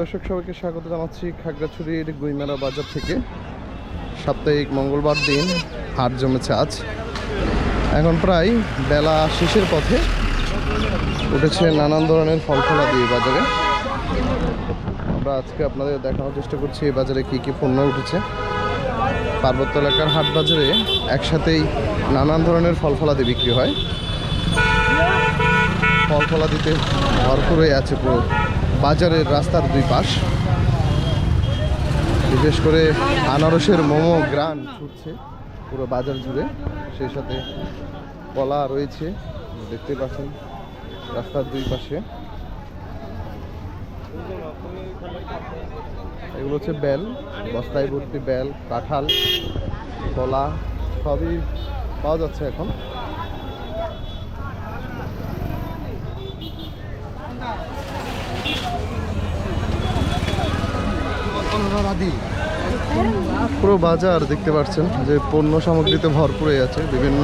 দর্শক, সবাইকে স্বাগত জানাচ্ছি খাগড়াছড়ির গুইমেলা বাজার থেকে। সাপ্তাহিক মঙ্গলবার দিন, হাট জমেছে আজ। এখন প্রায় বেলা শেষের পথে উঠেছে নানান ধরনের ফল ফলা দিয়ে বাজারে। আমরা আজকে আপনাদের দেখানোর চেষ্টা করছি এই বাজারে কী কী পণ্য উঠেছে। পার্বত্য এলাকার হাট বাজারে একসাথেই নানান ধরনের ফল ফলাদি বিক্রি হয়। ফল ফলাদিতে ভরপুর হয়ে আছে পুরো। বাজারের রাস্তার দুই পাশ। বিশেষ করে আনারসের মোমো গ্রান ছুটছে পুরো বাজার জুড়ে। সেই সাথে কলা রয়েছে, দেখতে পাচ্ছেন রাস্তার দুই পাশে। এগুলো হচ্ছে বেল, বস্তায় ভর্তি বেল, কাঁঠাল, কলা, সবই পাওয়া যাচ্ছে এখন। পুরো বাজার দেখতে পাচ্ছেন যে পণ্য সামগ্রীতে ভরপুর হয়ে আছে বিভিন্ন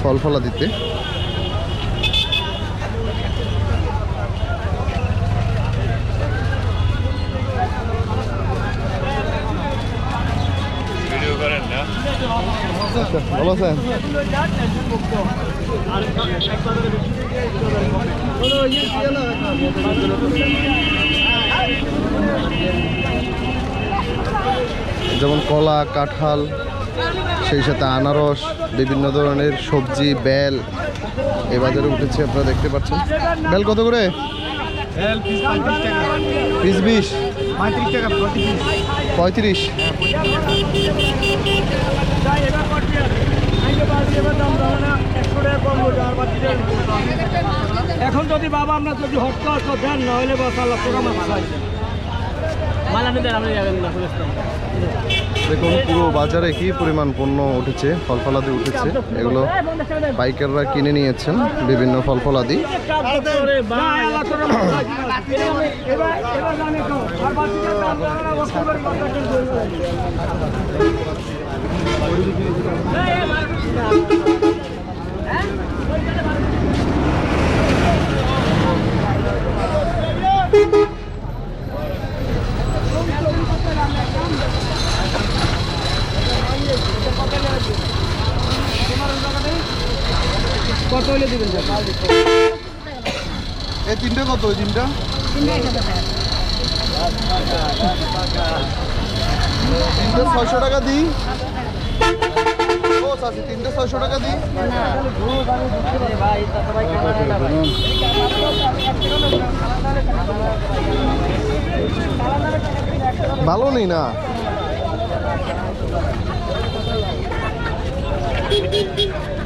ফল ফলাদিতে। আচ্ছা, ভালো আছেন? যেমন কলা কাঁঠাল সেই সাথে আনারস বিভিন্ন ধরনের সবজি বেল এ বাজারে উঠেছে আপনারা দেখতে পাচ্ছেন। বেল কত করে? পিস বিশ? পঁয়ত্রিশ এখন যদি বাবা আমরা যদি তো দেন নইলে বস আল্লাহ দেখুন পুরো বাজারে কি পরিমাণ পণ্য উঠেছে ফল ফলাদি উঠেছে এগুলো পাইকাররা কিনে নিয়েছেন বিভিন্ন ফল কত হলে দেবেন এই তিনটে কত ওই তিনটা? তিনটা ছয়শো টাকা দিই। আছে তিনটে ছয়শো টাকা দিই। ভালো নেই না। Thank you.